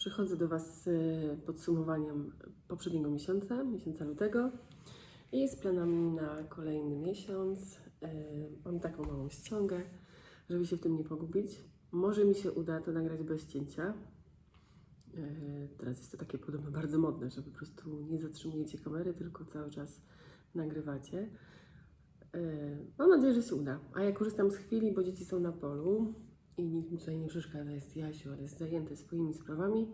przychodzę do Was z e, podsumowaniem poprzedniego miesiąca, miesiąca lutego i z planami na kolejny miesiąc. E, Mam taką małą ściągę, żeby się w tym nie pogubić. Może mi się uda to nagrać bez cięcia. E, Teraz jest to takie podobno bardzo modne, że po prostu nie zatrzymujecie kamery, tylko cały czas nagrywacie. Mam nadzieję, że się uda. A ja korzystam z chwili, bo dzieci są na polu i nikt mi tutaj nie przeszkadza. Jest Jasiu, ale jest zajęty swoimi sprawami.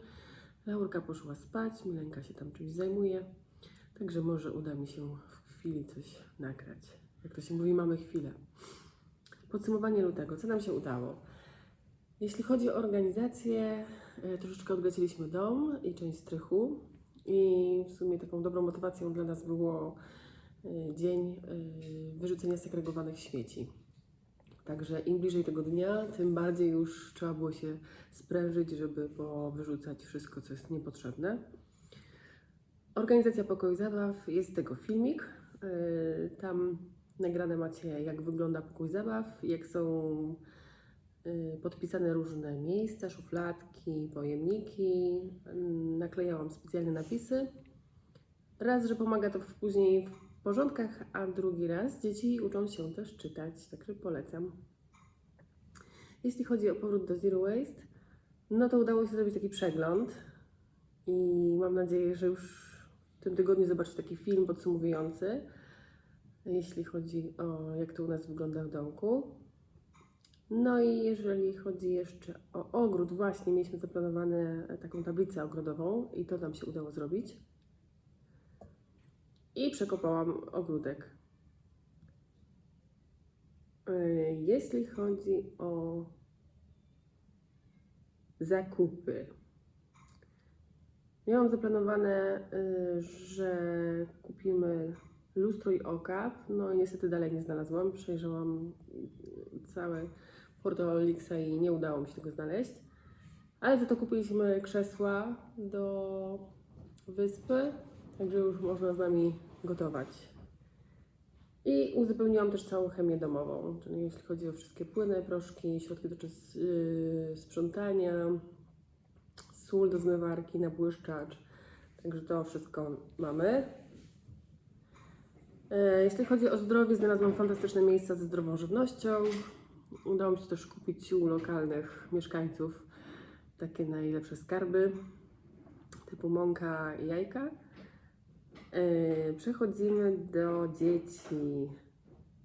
Laurka poszła spać, Milenka się tam czymś zajmuje. Także może uda mi się w chwili coś nagrać. Jak to się mówi, mamy chwilę. Podsumowanie lutego. Co nam się udało? Jeśli chodzi o organizację, e, troszeczkę odgraciliśmy dom i część strychu. I w sumie taką dobrą motywacją dla nas było e, dzień e, wyrzucenia segregowanych śmieci. Także im bliżej tego dnia, tym bardziej już trzeba było się sprężyć, żeby wyrzucać wszystko, co jest niepotrzebne. Organizacja pokoju zabaw, jest tego filmik. Yy, Tam nagrane macie, jak wygląda pokój zabaw, jak są yy, podpisane różne miejsca, szufladki, pojemniki. Naklejałam specjalne napisy. Raz, że pomaga to w- później w porządkach, a drugi raz dzieci uczą się też czytać, także polecam. Jeśli chodzi o powrót do Zero Waste, no to udało się zrobić taki przegląd i mam nadzieję, że już w tym tygodniu zobaczycie taki film podsumowujący, jeśli chodzi o jak to u nas wygląda w domku. No i jeżeli chodzi jeszcze o ogród, właśnie mieliśmy zaplanowane taką tablicę ogrodową i to nam się udało zrobić. I przekopałam ogródek. Yy, Jeśli chodzi o zakupy, miałam zaplanowane, yy, że kupimy lustro i okap, no i niestety dalej nie znalazłam. Przejrzałam cały portal Olixa i nie udało mi się tego znaleźć. Ale za to kupiliśmy krzesła do wyspy, także już można z nami gotować. I uzupełniłam też całą chemię domową, czyli jeśli chodzi o wszystkie płyny, proszki, środki do czys- yy, sprzątania, sól do zmywarki, nabłyszczacz. Także to wszystko mamy. E, Jeśli chodzi o zdrowie, znalazłam fantastyczne miejsca ze zdrową żywnością. Udało mi się też kupić u lokalnych mieszkańców takie najlepsze skarby, typu mąka i jajka. E, Przechodzimy do dzieci.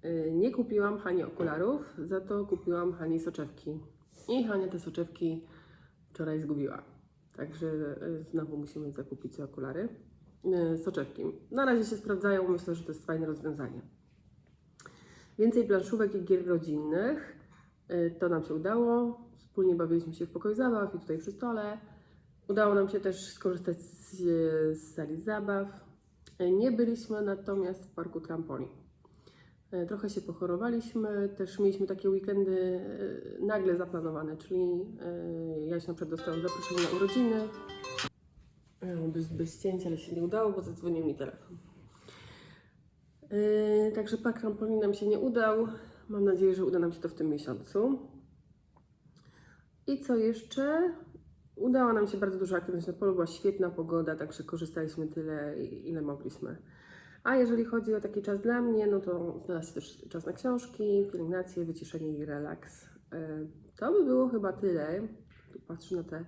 E, Nie kupiłam Hani okularów, za to kupiłam Hani soczewki. I Hania te soczewki wczoraj zgubiła. Także e, znowu musimy zakupić okulary. Soczewki. Na razie się sprawdzają, myślę, że to jest fajne rozwiązanie. Więcej planszówek i gier rodzinnych. To nam się udało. Wspólnie bawiliśmy się w pokoju zabaw i tutaj przy stole. Udało nam się też skorzystać z, z sali zabaw. E, Nie byliśmy natomiast w parku trampolin. E, Trochę się pochorowaliśmy, też mieliśmy takie weekendy e, nagle zaplanowane, czyli ja się na przykład dostałam zaproszenie na urodziny. E, Bez, cięcia, ale się nie udało, bo zadzwonił mi telefon. Także park trampolin nam się nie udał. Mam nadzieję, że uda nam się to w tym miesiącu. I co jeszcze? Udała nam się bardzo duża aktywność na polu, była świetna pogoda, także korzystaliśmy tyle, ile mogliśmy. A jeżeli chodzi o taki czas dla mnie, no to znalazł się też czas na książki, pielęgnację, wyciszenie i relaks. E, To by było chyba tyle. Tu patrzę na te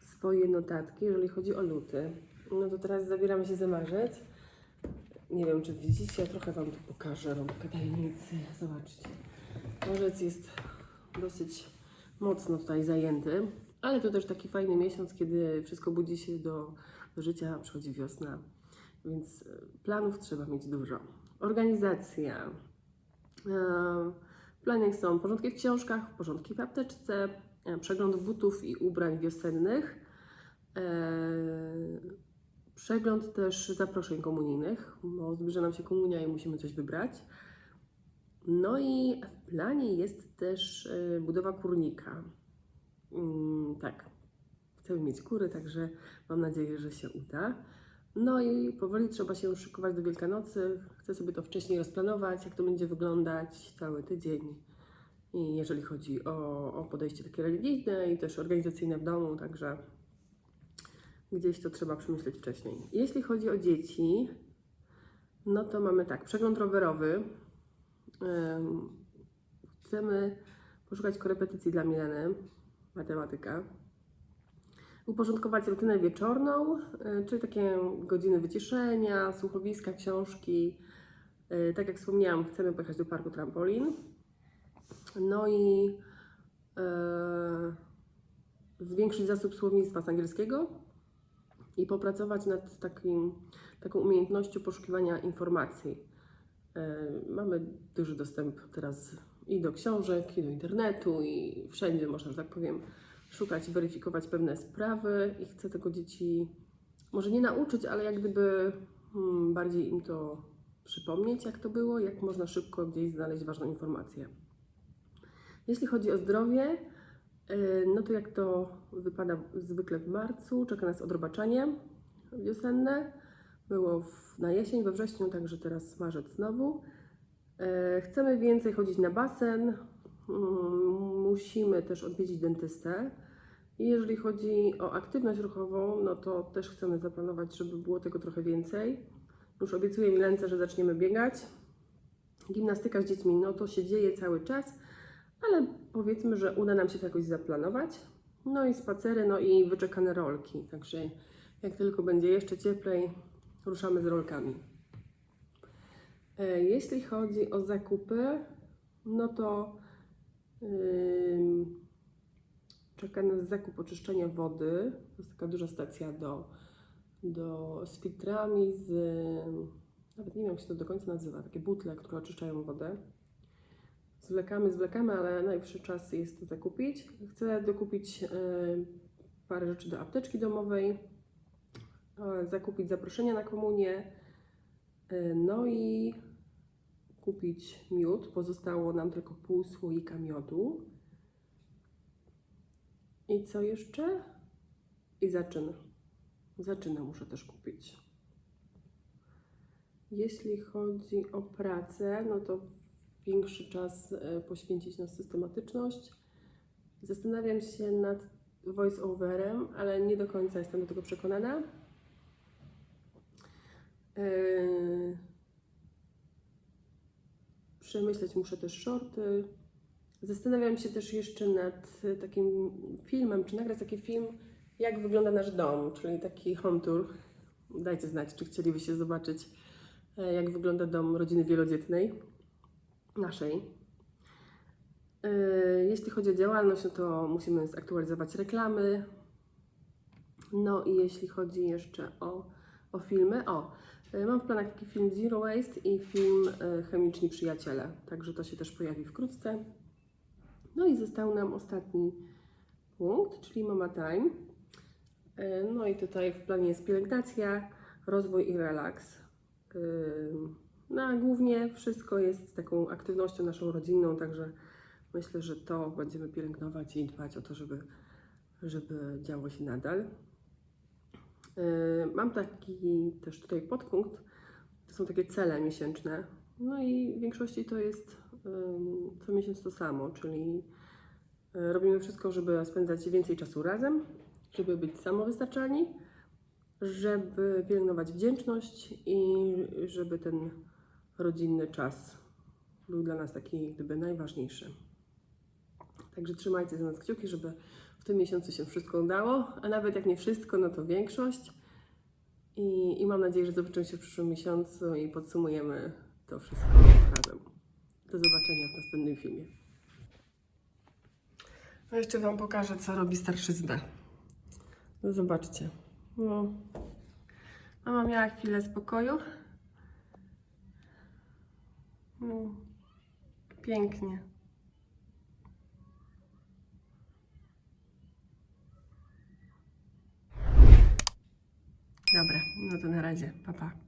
swoje notatki, jeżeli chodzi o luty. No to teraz zabieramy się za marzec. Nie wiem, czy widzicie, ja trochę Wam tu pokażę rąbkę tajemnicy. Zobaczcie. Marzec jest dosyć mocno tutaj zajęty, ale to też taki fajny miesiąc, kiedy wszystko budzi się do, do życia, przychodzi wiosna, więc e, planów trzeba mieć dużo. Organizacja. E, W planie są porządki w książkach, porządki w apteczce, e, przegląd butów i ubrań wiosennych, przegląd też zaproszeń komunijnych, bo zbliża nam się komunia i musimy coś wybrać. No i w planie jest też budowa kurnika. Mm, tak, chcemy mieć kury, także mam nadzieję, że się uda. No i powoli trzeba się szykować do Wielkanocy. Chcę sobie to wcześniej rozplanować, jak to będzie wyglądać cały tydzień. I jeżeli chodzi o, o podejście takie religijne i też organizacyjne w domu, także gdzieś to trzeba przemyśleć wcześniej. Jeśli chodzi o dzieci, no to mamy tak, przegląd rowerowy. Chcemy poszukać korepetycji dla Mileny, matematyka. Uporządkować rutynę wieczorną, y, czyli takie godziny wyciszenia, słuchowiska, książki. Y, Tak jak wspomniałam, chcemy pojechać do parku trampolin. No i e, zwiększyć zasób słownictwa z angielskiego i popracować nad takim, taką umiejętnością poszukiwania informacji. E, Mamy duży dostęp teraz i do książek, i do internetu, i wszędzie można, że tak powiem, szukać, weryfikować pewne sprawy i chcę tego dzieci może nie nauczyć, ale jak gdyby hmm, bardziej im to przypomnieć, jak to było, jak można szybko gdzieś znaleźć ważną informację. Jeśli chodzi o zdrowie, y, no to jak to wypada zwykle w marcu, czeka nas odrobaczanie wiosenne. Było w, na jesień, we wrześniu, także teraz marzec znowu. E, Chcemy więcej chodzić na basen. Mm, Musimy też odwiedzić dentystę. I jeżeli chodzi o aktywność ruchową, no to też chcemy zaplanować, żeby było tego trochę więcej. Już obiecuję Milence, że zaczniemy biegać. Gimnastyka z dziećmi, no to się dzieje cały czas, ale powiedzmy, że uda nam się to jakoś zaplanować. No i spacery, no i wyczekane rolki. Także jak tylko będzie jeszcze cieplej, ruszamy z rolkami. E, Jeśli chodzi o zakupy, no to ym, czeka nas zakup oczyszczenia wody. To jest taka duża stacja do, do, z filtrami, z, nawet nie wiem jak się to do końca nazywa, takie butle, które oczyszczają wodę. Zwlekamy, zwlekamy, ale najwyższy czas jest to zakupić. Chcę dokupić e, parę rzeczy do apteczki domowej, e, zakupić zaproszenia na komunię, no i kupić miód. Pozostało nam tylko pół słoika miodu. I co jeszcze? I zaczyn. Zaczynę muszę też kupić. Jeśli chodzi o pracę, no to większy czas e, poświęcić na systematyczność. Zastanawiam się nad voice-overem, ale nie do końca jestem do tego przekonana. Yy, Przemyśleć muszę też shorty. Zastanawiam się też jeszcze nad takim filmem, czy nagrać taki film, jak wygląda nasz dom, czyli taki home tour. Dajcie znać, czy chcielibyście zobaczyć, e, jak wygląda dom rodziny wielodzietnej naszej. E, Jeśli chodzi o działalność, no to musimy zaktualizować reklamy. No i jeśli chodzi jeszcze o, o filmy, o, mam w planach taki film Zero Waste i film e, Chemiczni Przyjaciele, także to się też pojawi wkrótce. No i został nam ostatni punkt, czyli Mama Time. E, No i tutaj w planie jest pielęgnacja, rozwój i relaks. No a głównie wszystko jest taką aktywnością naszą rodzinną, także myślę, że to będziemy pielęgnować i dbać o to, żeby, żeby działo się nadal. Yy, Mam taki też tutaj podpunkt, to są takie cele miesięczne. No i w większości to jest co miesiąc to samo, czyli yy, robimy wszystko, żeby spędzać więcej czasu razem, żeby być samowystarczalni, żeby pielęgnować wdzięczność i żeby ten rodzinny czas był dla nas taki gdyby najważniejszy. Także trzymajcie za nas kciuki, żeby w tym miesiącu się wszystko udało, a nawet jak nie wszystko, no to większość. I, I mam nadzieję, że zobaczymy się w przyszłym miesiącu i podsumujemy to wszystko razem. Do zobaczenia w następnym filmie. A jeszcze Wam pokażę, co robi starszyzna. No zobaczcie. No. Mama miała chwilę spokoju. No. Pięknie. Dobra, no to na razie. Pa, pa.